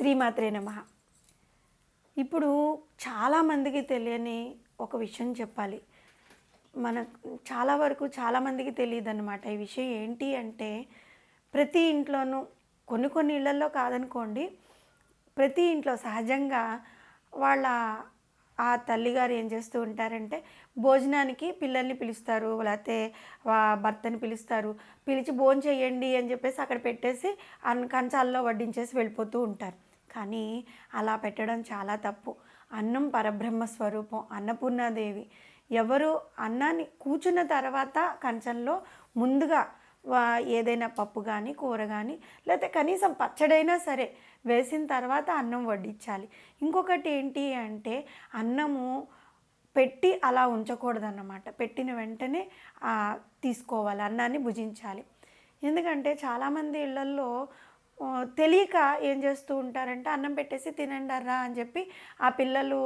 శ్రీమాత్రే నమ. ఇప్పుడు చాలామందికి తెలియని ఒక విషయం చెప్పాలి. మన చాలా వరకు చాలామందికి తెలియదు అనమాట ఈ విషయం ఏంటి అంటే ప్రతి ఇంట్లోనూ కొన్ని కొన్ని ఇళ్ళలో కాదనుకోండి ప్రతి ఇంట్లో సహజంగా వాళ్ళ ఆ తల్లిగారు ఏం చేస్తూ ఉంటారంటే భోజనానికి పిల్లల్ని పిలుస్తారు లేకపోతే భర్తని పిలుస్తారు. పిలిచి భోజనం చేయండి అని చెప్పేసి అక్కడ పెట్టేసి అన్ కంచాల్లో వడ్డించేసి వెళ్ళిపోతూ ఉంటారు. కానీ అలా పెట్టడం చాలా తప్పు. అన్నం పరబ్రహ్మ స్వరూపం అన్నపూర్ణాదేవి. ఎవరు అన్నాన్ని కూర్చున్న తర్వాత కంచంలో ముందుగా ఏదైనా పప్పు కానీ కూర కానీ లేకపోతే కనీసం పచ్చడైనా సరే వేసిన తర్వాత అన్నం వడ్డించాలి. ఇంకొకటి ఏంటి అంటే అన్నము పెట్టి అలా ఉంచకూడదన్నమాట. పెట్టిన వెంటనే తీసుకోవాలి అన్నాన్ని భుజించాలి. ఎందుకంటే చాలామంది ఇళ్ళల్లో తెలియక ఏం చేస్తూ ఉంటారంటే అన్నం పెట్టేసి తినండర్రా అని చెప్పి ఆ పిల్లలు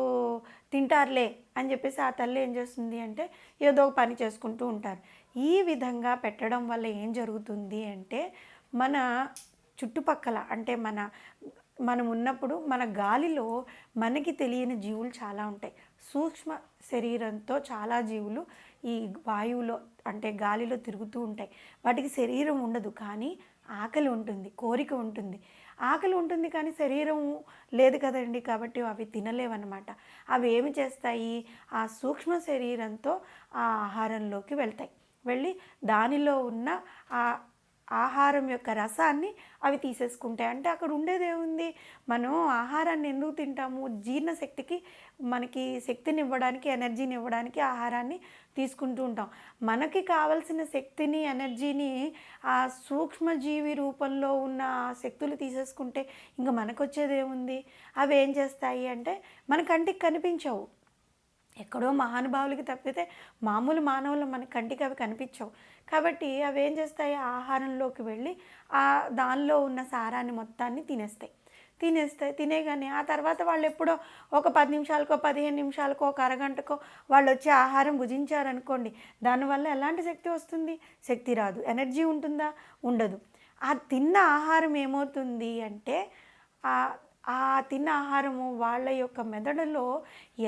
తింటారులే అని చెప్పేసి ఆ తల్లి ఏం చేస్తుంది అంటే ఏదో ఒక పని చేసుకుంటూ ఉంటారు. ఈ విధంగా పెట్టడం వల్ల ఏం జరుగుతుంది అంటే మన చుట్టుపక్కల అంటే మన మనం ఉన్నప్పుడు మన గాలిలో మనకి తెలియని జీవులు చాలా ఉంటాయి. సూక్ష్మ శరీరంతో చాలా జీవులు ఈ వాయువులో అంటే గాలిలో తిరుగుతూ ఉంటాయి. వాటికి శరీరం ఉండదు కానీ ఆకలి ఉంటుంది కోరిక ఉంటుంది. ఆకలి ఉంటుంది కానీ శరీరం లేదు కదండి కాబట్టి అవి తినలేవన్నమాట. అవి ఏమి చేస్తాయి? ఆ సూక్ష్మ శరీరంతో ఆ ఆహారంలోకి వెళ్తాయి. వెళ్ళి దానిలో ఉన్న ఆ ఆహారం యొక్క రసాన్ని అవి తీసేసుకుంటాయి. అంటే అక్కడ ఉండేదేముంది మనం ఆహారాన్ని ఎందుకు తింటాము? జీర్ణశక్తికి మనకి శక్తిని ఇవ్వడానికి ఎనర్జీని ఇవ్వడానికి ఆహారాన్ని తీసుకుంటూ ఉంటాం. మనకి కావలసిన శక్తిని ఎనర్జీని ఆ సూక్ష్మజీవి రూపంలో ఉన్న శక్తులు తీసేసుకుంటే ఇంకా మనకు వచ్చేది ఏముంది? అవి ఏం చేస్తాయి అంటే మన కంటికి కనిపించవు. ఎక్కడో మహానుభావులకి తప్పితే మామూలు మానవులు మన కంటికి అవి కనిపించవు. కాబట్టి అవి ఏం చేస్తాయి? ఆహారంలోకి వెళ్ళి ఆ దానిలో ఉన్న సారాన్ని మొత్తాన్ని తినేస్తాయి. తినేస్తాయి తినేగానే ఆ తర్వాత వాళ్ళు ఎప్పుడో ఒక పది నిమిషాలకో పదిహేను నిమిషాలకో ఒక అరగంటకో వాళ్ళు వచ్చి ఆహారం భుజించారనుకోండి దానివల్ల ఎలాంటి శక్తి వస్తుంది? శక్తి రాదు. ఎనర్జీ ఉంటుందా? ఉండదు. ఆ తిన్న ఆహారం ఏమవుతుంది అంటే ఆ తిన్న ఆహారము వాళ్ళ యొక్క మెదడులో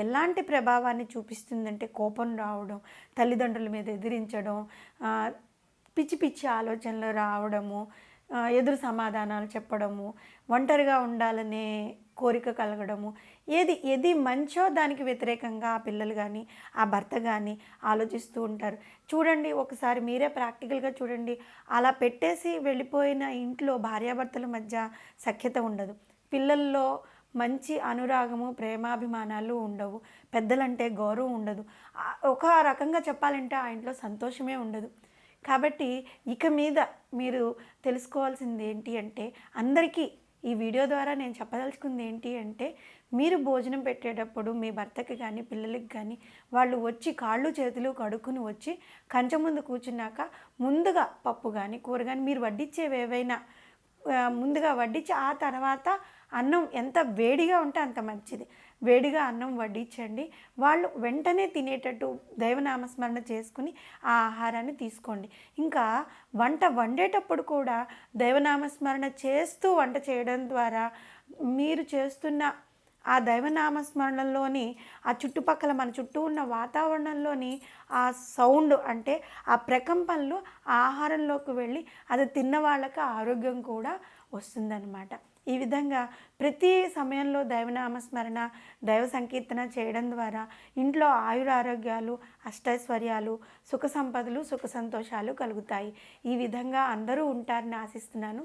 ఎలాంటి ప్రభావాన్ని చూపిస్తుందంటే కోపం రావడం తల్లిదండ్రుల మీద ఎదిరించడం పిచ్చి పిచ్చి ఆలోచనలు రావడము ఎదురు సమాధానాలు చెప్పడము ఒంటరిగా ఉండాలనే కోరిక కలగడము ఏది ఏది మంచో దానికి వ్యతిరేకంగా ఆ పిల్లలు కానీ ఆ భర్త కానీ ఆలోచిస్తూ ఉంటారు. చూడండి ఒకసారి మీరే ప్రాక్టికల్గా చూడండి. అలా పెట్టేసి వెళ్ళిపోయిన ఇంట్లో భార్యాభర్తల మధ్య సఖ్యత ఉండదు. పిల్లల్లో మంచి అనురాగము ప్రేమాభిమానాలు ఉండవు. పెద్దలంటే గౌరవం ఉండదు. ఒక రకంగా చెప్పాలంటే ఆ ఇంట్లో సంతోషమే ఉండదు. కాబట్టి ఇక మీద మీరు తెలుసుకోవాల్సింది ఏంటి అంటే అందరికీ ఈ వీడియో ద్వారా నేను చెప్పదలుచుకుంది ఏంటి అంటే మీరు భోజనం పెట్టేటప్పుడు మీ భర్తకి కానీ పిల్లలకి కానీ వాళ్ళు వచ్చి కాళ్ళు చేతులు కడుక్కుని వచ్చి కంచె ముందు కూర్చున్నాక ముందుగా పప్పు కానీ కూర కానీ మీరు వడ్డించేవి ఏవైనా ముందుగా వడ్డించి ఆ తర్వాత అన్నం ఎంత వేడిగా ఉంటే అంత మంచిది. వేడిగా అన్నం వడ్డించండి. వాళ్ళు వెంటనే తినేటట్టు దైవనామస్మరణ చేసుకుని ఆ ఆహారాన్ని తీసుకోండి. ఇంకా వంట వండేటప్పుడు కూడా దైవనామస్మరణ చేస్తూ వంట చేయడం ద్వారా మీరు చేస్తున్న ఆ దైవనామస్మరణలోని ఆ చుట్టుపక్కల మన చుట్టూ ఉన్న వాతావరణంలోని ఆ సౌండ్ అంటే ఆ ప్రకంపనలు ఆహారంలోకి వెళ్ళి అది తిన్న వాళ్ళకి ఆరోగ్యం కూడా వస్తుందన్నమాట. ఈ విధంగా ప్రతి సమయంలో దైవనామస్మరణ దైవ సంకీర్తన చేయడం ద్వారా ఇంట్లో ఆయుర ఆరోగ్యాలు అష్టైశ్వర్యాలు సుఖ సంపదలు సుఖ సంతోషాలు కలుగుతాయి. ఈ విధంగా అందరూ ఉంటారని ఆశిస్తున్నాను.